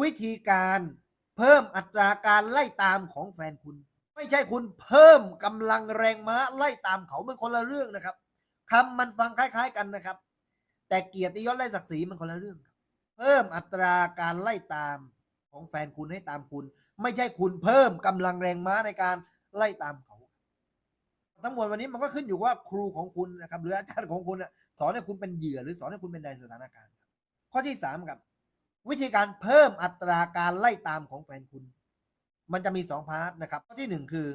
วิธีการเพิ่มอัตราการไล่ตามของแฟนคุณ ไม่ใช่คุณเพิ่มกำลังแรงม้าไล่ตามเขามันคนละเรื่องนะครับคำมันฟังคล้าย ๆ กันนะครับ แต่เกียรติยศไล่ศักดิ์ศรีมันคนละเรื่องครับเพิ่มอัตราการไล่ตามของแฟนคุณให้ตามคุณ ไม่ใช่คุณเพิ่มกำลังแรงม้าในการไล่ตามเขา ทั้งหมดวันนี้มันก็ขึ้นอยู่ว่าครูของคุณนะครับหรืออาจารย์ของคุณสอนให้คุณเป็นเหยื่อหรือสอนให้คุณเป็นในสถานการณ์ ข้อที่สามครับ วิธีการเพิ่มอัตราการไล่ตามของแฟนคุณ มันจะมีสองพาร์ทนะครับข้อที่หนึ่งคือ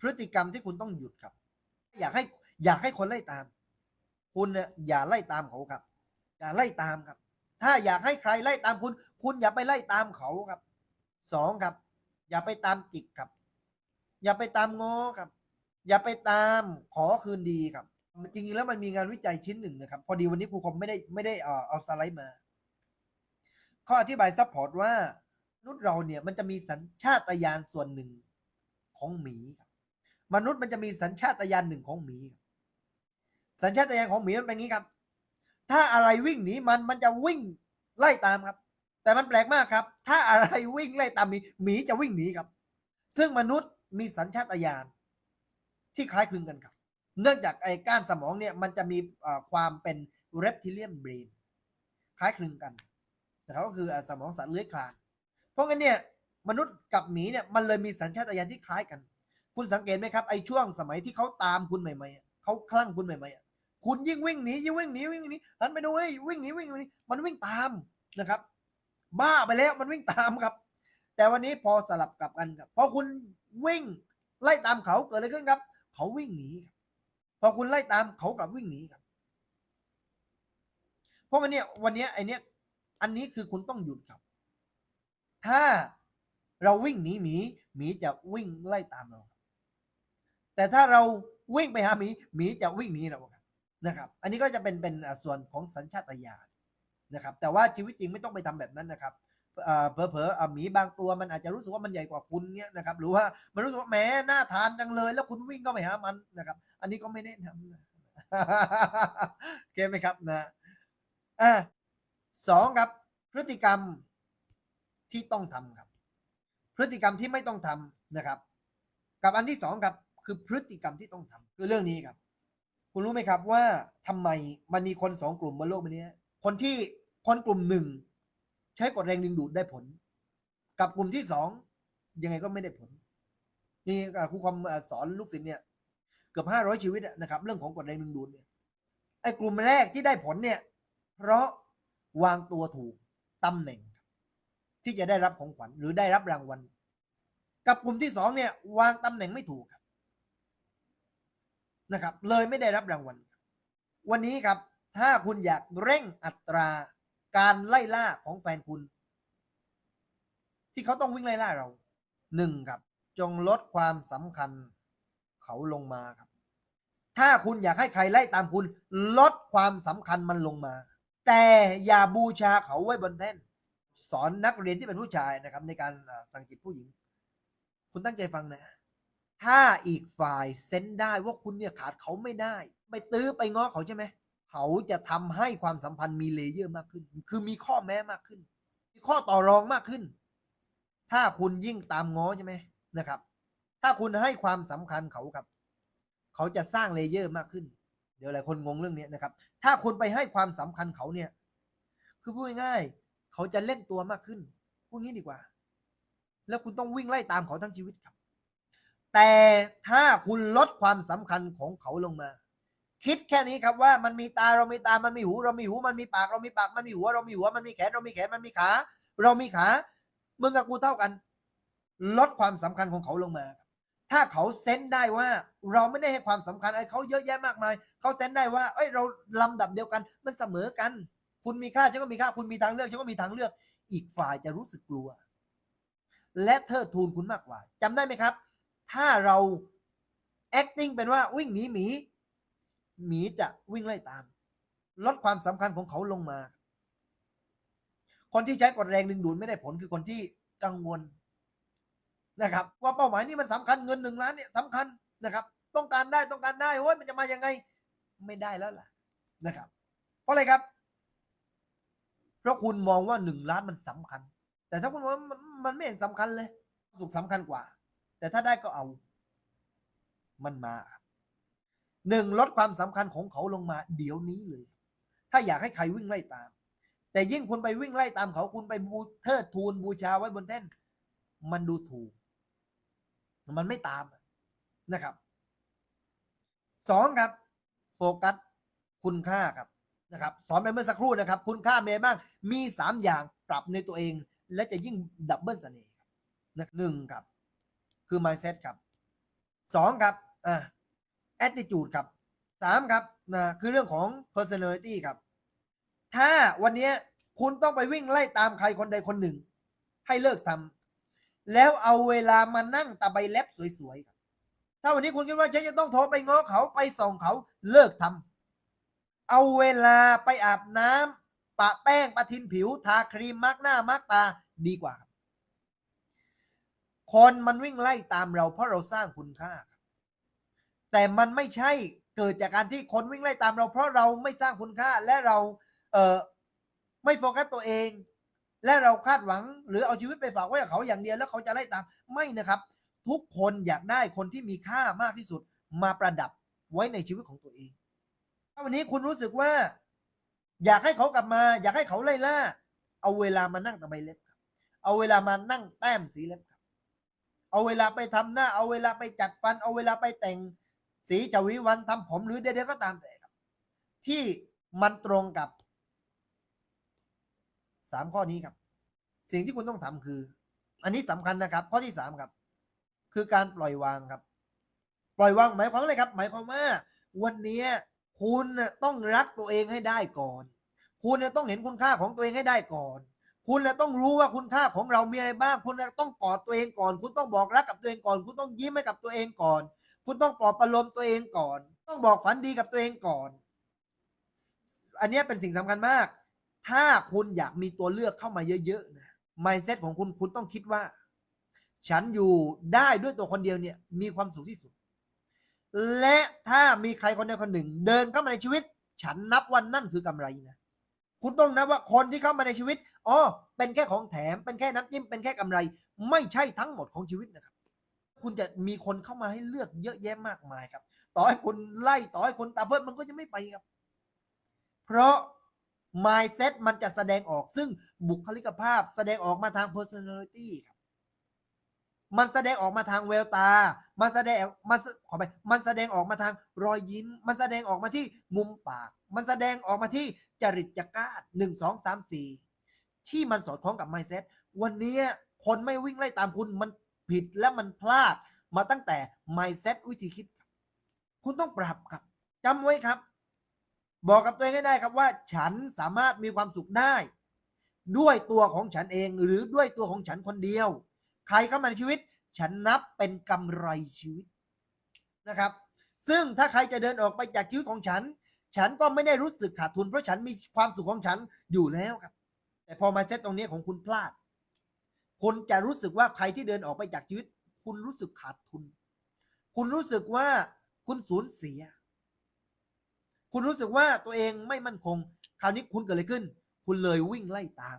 พฤติกรรมที่คุณต้องหยุดครับ อยากให้อยากให้คนไล่ตาม คุณเนี่ยอย่าไล่ตามเขาครับ อย่าไล่ตามครับ ถ้าอยากให้ใครไล่ตามคุณ คุณอย่าไปไล่ตามเขาครับสองครับ อย่าไปตามจิกครับ อย่าไปตามง้อครับ อย่าไปตามขอคืนดีครับจริงๆแล้วมันมีงานวิจัยชิ้นหนึ่งนะครับ พอดีวันนี้ครูคมไม่ได้ไม่ได้เอ่อเอาสไลด์มา ข้ออธิบายซัพพอร์ตว่ามนุษย์เราเนี่ยมันจะมีสัญชาตญาณส่วนหนึ่งของหมีครับมนุษย์มันจะมีสัญชาตญาณหนึ่งของหมีครับสัญชาตญาณของหมีมันเป็นอย่างนี้ครับ ถ้าอะไรวิ่งหนีมันมันจะวิ่งไล่ตามครับ แต่มันแปลกมากครับ ถ้าอะไรวิ่งไล่ตามหมีหมีจะวิ่งหนีครับ ซึ่งมนุษย์มีสัญชาตญาณที่คล้ายคลึงกันครับ เนื่องจากไอ้ก้านสมองเนี่ยมันจะมีความเป็น reptilian brain คล้ายคลึงกัน นะครับก็คือสมองสัตว์เลื้อยคลานเพราะงั้นเนี่ยมนุษย์กับหมีเนี่ยมันเลยมีสัญชาตญาณที่คล้ายกัน คุณสังเกตไหมครับไอ้ช่วงสมัยที่เขาตามคุณใหม่ๆเขาคลั่งคุณใหม่ๆคุณยิ่งวิ่งหนียิ่งวิ่งหนีวิ่งหนีหันไปดูเฮ้ยวิ่งหนีวิ่งหนีมันวิ่งตามนะครับ บ้าไปแล้วมันวิ่งตามครับ แต่วันนี้พอสลับกลับกันครับพอคุณวิ่งไล่ตามเขาเกิดอะไรขึ้นครับ เขาวิ่งหนีครับพอคุณไล่ตามเขากลับวิ่งหนีครับ เพราะงั้นเนี่ยวันนี้ไอเนี้ย อันนี้คือคุณต้องหยุดครับ ถ้าเราวิ่งหนีหมีหมีจะวิ่งไล่ตามเรา แต่ถ้าเราวิ่งไปหาหมีหมีจะวิ่งหนีเราครับนะครับ อันนี้ก็จะเป็นเป็นส่วนของสัญชาตญาณนะครับ แต่ว่าชีวิตจริงไม่ต้องไปทำแบบนั้นนะครับเผลอๆหมีบางตัวมันอาจจะรู้สึกว่ามันใหญ่กว่าคุณเนี่ยนะครับหรือว่ามันรู้สึกว่าแหมน่าทานจังเลย แล้วคุณวิ่งเข้าไปหามันนะครับ อันนี้ก็ไม่แนะนำนะโอเคไหมครับนะอะ สองครับ พฤติกรรมที่ต้องทำครับ พฤติกรรมที่ไม่ต้องทำนะครับ กับอันที่สองครับคือพฤติกรรมที่ต้องทำคือเรื่องนี้ครับ คุณรู้ไหมครับว่าทำไมมันมีคนสองกลุ่มบนโลกใบนี้คนที่คนกลุ่มหนึ่งใช้กฎแรงดึงดูดได้ผล กับกลุ่มที่สองยังไงก็ไม่ได้ผล นี่ครูความสอนลูกศิษย์เนี่ยเกือบห้าร้อยชีวิตนะครับ เรื่องของกฎแรงดึงดูดเนี่ยไอ้กลุ่มแรกที่ได้ผลเนี่ย เพราะ วางตัวถูกตำแหน่ง ที่จะได้รับของขวัญหรือได้รับรางวัล กับกลุ่มที่สองเนี่ยวางตำแหน่งไม่ถูกครับนะครับ เลยไม่ได้รับรางวัล วันนี้ครับ ถ้าคุณอยากเร่งอัตราการไล่ล่าของแฟนคุณ ที่เขาต้องวิ่งไล่ล่าเราหนึ่งครับ จงลดความสำคัญเขาลงมาครับ ถ้าคุณอยากให้ใครไล่ตามคุณ ลดความสำคัญมันลงมา แต่อย่าบูชาเขาไว้บนแท่นสอนนักเรียนที่เป็นผู้ชายนะครับ ในการสั่งจิตผู้หญิง คุณตั้งใจฟังนะ ถ้าอีกฝ่ายเซนได้ว่าคุณเนี่ยขาดเขาไม่ได้ ไปตื้อไปง้อเขาใช่ไหมเขาจะทำให้ความสัมพันธ์มีเลเยอร์มากขึ้น คือมีข้อแม้มากขึ้น มีข้อต่อรองมากขึ้น ถ้าคุณยิ่งตามง้อใช่ไหมนะครับ ถ้าคุณให้ความสำคัญเขาครับ เขาจะสร้างเลเยอร์มากขึ้น เดี๋ยวหลายคนงงเรื่องนี้นะครับ ถ้าคุณไปให้ความสำคัญเขาเนี่ย คือพูดง่ายๆเขาจะเล่นตัวมากขึ้นพูดงี้ดีกว่า แล้วคุณต้องวิ่งไล่ตามเขาทั้งชีวิตครับ แต่ถ้าคุณลดความสำคัญของเขาลงมา คิดแค่นี้ครับว่ามันมีตาเรามีตา มันมีหู เรามีหู มันมีปากเรามีปาก มันมีหัว เรามีหัว มันมีแขน เรามีแขน มันมีขา เรามีขา มึงกับกูเท่ากัน ลดความสำคัญของเขาลงมา ถ้าเขาเซนได้ว่าเราไม่ได้ให้ความสำคัญอะไรเขาเยอะแยะมากมาย เขาเซนได้ว่าเอ้ยเราลำดับเดียวกัน มันเสมอกัน คุณมีค่าฉันก็มีค่าคุณมีทางเลือกฉันก็มีทางเลือก อีกฝ่ายจะรู้สึกกลัว และเทิดทูนคุณมากกว่าจำได้ไหมครับ ถ้าเรา acting เป็นว่าวิ่งหนีหมีหมีจะวิ่งไล่ตาม ลดความสำคัญของเขาลงมา คนที่ใช้กฎแรงดึงดูดไม่ได้ผลคือคนที่กังวล นะครับ ว่าเป้าหมายนี้มันสำคัญเงินหนึ่งล้านเนี่ยสำคัญนะครับ ต้องการได้ต้องการได้โอ้ยมันจะมายังไง ไม่ได้แล้วล่ะนะครับ เพราะอะไรครับ เพราะคุณมองว่าหนึ่งล้านมันสำคัญ แต่ถ้าคุณว่ามันมันไม่เห็นสำคัญเลยสุขสำคัญกว่า แต่ถ้าได้ก็เอา มันมาหนึ่งลดความสำคัญของเขาลงมา เดี๋ยวนี้เลย ถ้าอยากให้ใครวิ่งไล่ตาม แต่ยิ่งคุณไปวิ่งไล่ตามเขาคุณไปบูเทิดทูนบูชาไว้บนแท่น มันดูถูก มันไม่ตามนะครับสองครับ โฟกัสคุณค่าครับนะครับสอนไปเมื่อสักครู่นะครับ คุณค่าเมบ้างมีสามอย่างปรับในตัวเอง และจะยิ่งดับเบิลเสน่ห์ครับนะหนึ่งครับ คือ mindset ครับสองครับอ่า attitude ครับสามครับนะคือเรื่องของ personality ครับ ถ้าวันนี้คุณต้องไปวิ่งไล่ตามใครคนใดคนหนึ่ง ให้เลิกทำ แล้วเอาเวลามานั่งตะใบเล็บสวยๆครับถ้าวันนี้คุณคิดว่าฉันจะต้องโทรไปง้อเขาไปส่องเขาเลิกทำเอาเวลาไปอาบน้ำปะแป้งปะทินผิว ทาครีมมาร์กหน้ามาร์กตาดีกว่า คนมันวิ่งไล่ตามเราเพราะเราสร้างคุณค่า แต่มันไม่ใช่เกิดจากการที่คนวิ่งไล่ตามเรา เพราะเราไม่สร้างคุณค่าและเราเออไม่โฟกัสตัวเอง และเราคาดหวังหรือเอาชีวิตไปฝากไว้กับเขาอย่างเดียวแล้วเขาจะไล่ตามไม่นะครับ ทุกคนอยากได้คนที่มีค่ามากที่สุดมาประดับไว้ในชีวิตของตัวเองถ้าวันนี้คุณรู้สึกว่า อยากให้เขากลับมา อยากให้เขาไล่ล่า เอาเวลามานั่งตะไบเล็บครับ เอาเวลามานั่งแต้มสีเล็บครับ เอาเวลาไปทำหน้า เอาเวลาไปจัดฟัน เอาเวลาไปแต่งสีจวิวันทำผมหรือใดๆก็ตามแต่ครับ ที่มันตรงกับ สามข้อนี้ครับ สิ่งที่คุณต้องทำคือ อันนี้สำคัญนะครับ ข้อที่สามครับ คือการปล่อยวางครับ ปล่อยวางหมายความอะไรครับ หมายความว่า วันนี้คุณต้องรักตัวเองให้ได้ก่อน คุณน่ะต้องเห็นคุณค่าของตัวเองให้ได้ก่อน คุณน่ะต้องรู้ว่าคุณค่าของเรามีอะไรบ้าง คุณน่ะต้องกอดตัวเองก่อน คุณต้องบอกรักกับตัวเองก่อน คุณต้องยิ้มให้กับตัวเองก่อน คุณต้องปลอบประโลมตัวเองก่อน ต้องบอกฝันดีกับตัวเองก่อน อันนี้เป็นสิ่งสำคัญมาก ถ้าคุณอยากมีตัวเลือกเข้ามาเยอะๆนะ mindset ของคุณคุณต้องคิดว่า ฉันอยู่ได้ด้วยตัวคนเดียวเนี่ย มีความสุขที่สุด และถ้ามีใครคนใดคนหนึ่ง เดินเข้ามาในชีวิต ฉันนับวันนั่นคือกำไรนะคุณต้องนับว่าคนที่เข้ามาในชีวิตอ๋อเป็นแค่ของแถมเป็นแค่น้ำจิ้มเป็นแค่กำไร ไม่ใช่ทั้งหมดของชีวิตนะครับ คุณจะมีคนเข้ามาให้เลือกเยอะแยะมากมายครับ ต่อให้คุณไล่ต่อให้คุณตาเพิ่มมันก็จะไม่ไปครับ เพราะ mindset มันจะแสดงออกซึ่งบุคลิกภาพแสดงออกมาทาง personality ครับมันแสดงออกมาทางแววตา มันแสดงมันขอไปมันแสดงออกมาทางรอยยิ้ม มันแสดงออกมาที่มุมปาก มันแสดงออกมาที่จริตจักร้าหนึ่งสองสามสี่ที่มันสอดคล้องกับ mindset วันนี้คนไม่วิ่งไล่ตามคุณมันผิดและมันพลาดมาตั้งแต่ mindset วิธีคิดครับคุณต้องปรับครับจำไว้ครับ บอกกับตัวเองให้ได้ครับว่า ฉันสามารถมีความสุขได้ ด้วยตัวของฉันเองหรือด้วยตัวของฉันคนเดียว ใครเข้ามาในชีวิต ฉันนับเป็นกำไรชีวิตนะครับ ซึ่งถ้าใครจะเดินออกไปจากชีวิตของฉัน ฉันก็ไม่ได้รู้สึกขาดทุนเพราะฉันมีความสุขของฉันอยู่แล้วครับ แต่พอมาเซตตรงนี้ของคุณพลาดคุณจะรู้สึกว่าใครที่เดินออกไปจากชีวิต คุณรู้สึกขาดทุน คุณรู้สึกว่าคุณสูญเสีย คุณรู้สึกว่าตัวเองไม่มั่นคง คราวนี้คุณเกิดอะไรขึ้น คุณเลยวิ่งไล่ตาม